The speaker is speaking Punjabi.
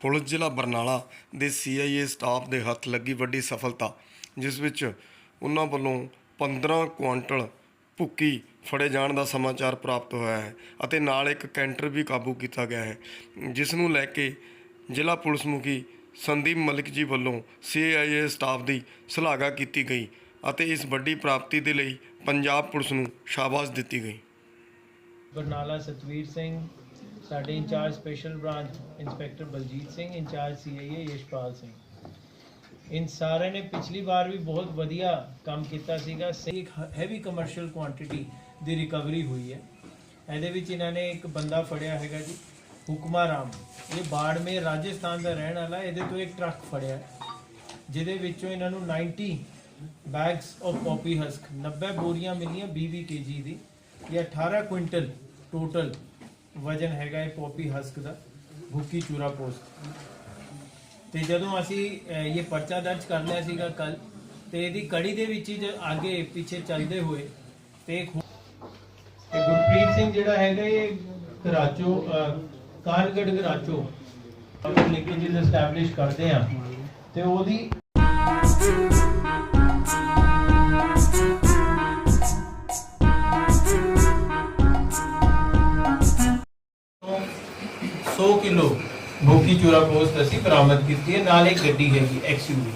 ਪੁਲਿਸ ਜ਼ਿਲ੍ਹਾ ਬਰਨਾਲਾ ਦੇ ਸੀਆਈਏ ਸਟਾਫ ਦੇ ਹੱਥ ਲੱਗੀ ਵੱਡੀ ਸਫਲਤਾ, ਜਿਸ ਵਿੱਚ ਉਹਨਾਂ ਵੱਲੋਂ 15 ਕੁਆਂਟਲ ਭੁੱਕੀ ਫੜੇ ਜਾਣ ਦਾ ਸਮਾਚਾਰ ਪ੍ਰਾਪਤ ਹੋਇਆ ਹੈ ਅਤੇ ਨਾਲ ਇੱਕ ਕੈਂਟਰ ਵੀ ਕਾਬੂ ਕੀਤਾ ਗਿਆ ਹੈ, ਜਿਸ ਨੂੰ ਲੈ ਕੇ ਜ਼ਿਲ੍ਹਾ ਪੁਲਿਸ ਮੁਖੀ ਸੰਦੀਪ ਮਲਿਕ ਜੀ ਵੱਲੋਂ ਸੀਆਈਏ ਸਟਾਫ ਦੀ ਸ਼ਲਾਘਾ ਕੀਤੀ ਗਈ ਅਤੇ ਇਸ ਵੱਡੀ ਪ੍ਰਾਪਤੀ ਦੇ ਲਈ ਪੰਜਾਬ ਪੁਲਿਸ ਨੂੰ ਸ਼ਾਬਾਸ਼ ਦਿੱਤੀ ਗਈ। ਬਰਨਾਲਾ ਸਤਵੀਰ ਸਿੰਘ ਸਾਡੇ incharge special branch inspector Baljit Singh, incharge CIA Yashpal Singh. ਇਨ ਸਾਰਿਆਂ ਨੇ ਪਿਛਲੀ ਵਾਰ ਵੀ ਬਹੁਤ ਵਧੀਆ ਕੰਮ ਕੀਤਾ ਸੀਗਾ। ਸੇ- ਹੈਵੀ ਕਮਰਸ਼ੀਅਲ ਕੁਆਂਟੀਟੀ ਦੀ ਰਿਕਵਰੀ ਹੋਈ ਹੈ। ਇਹਦੇ ਵਿੱਚ ਇਹਨਾਂ ਨੇ ਇੱਕ ਬੰਦਾ ਫੜਿਆ ਹੈਗਾ ਜੀ ਹੁਕਮਾ ਰਾਮ ਇਹ ਬਾੜਮੇਰ ਰਾਜਸਥਾਨ ਦਾ ਰਹਿਣ ਵਾਲਾ, ਇਹਦੇ ਤੋਂ ਇੱਕ ਟਰੱਕ ਫੜਿਆ। ਜਿਹਦੇ ਵਿੱਚੋਂ ਇਹਨਾਂ ਨੂੰ 90 ਬੈਗਸ ਆਫ ਪੋਪੀ ਹਸਕ 90 ਬੋਰੀਆਂ ਮਿਲੀਆਂ 20 ਕੇਜੀ ਦੀ। ਇਹ 18 ਕੁਇੰਟਲ ਟੋਟਲ ਵਜਨ ਹੈਗਾ ਇਹ ਪੋਪੀ ਹਸਕ ਦਾ, ਭੁੱਕੀ ਚੂਰਾ ਪੋਸਟ। ਤੇ ਜਦੋਂ ਅਸੀਂ ਇਹ ਪਰਚਾ ਦਰਜ ਕਰ ਲਿਆ ਸੀਗਾ ਕੱਲ ਤੇ ਇਹਦੀ ਕੜੀ ਦੇ ਵਿੱਚ ਹੀ ਅੱਗੇ ਪਿੱਛੇ ਚੱਲਦੇ ਹੋਏ ਤੇ ਤੇ ਗੁਰਪ੍ਰੀਤ ਸਿੰਘ ਜਿਹੜਾ ਹੈਗਾ ਇਹ ਘਰਾਚੋ ਕਾਲਗੜ ਘਰਾਚੋ। ਆਪਾਂ ਲਿੰਕੇਜ ਐਸਟੈਬਲਿਸ਼ ਕਰਦੇ ਆ। ਤੇ ਉਹਦੀ 100 ਕਿਲੋ ਭੋਗੀ ਚੂਰਾ ਪੋਸਟ ਅਸੀਂ ਬਰਾਮਦ ਕੀਤੀ ਹੈ। ਨਾਲ ਇੱਕ ਗੱਡੀ ਹੈਗੀ ਐਕਸਯੂਵੀ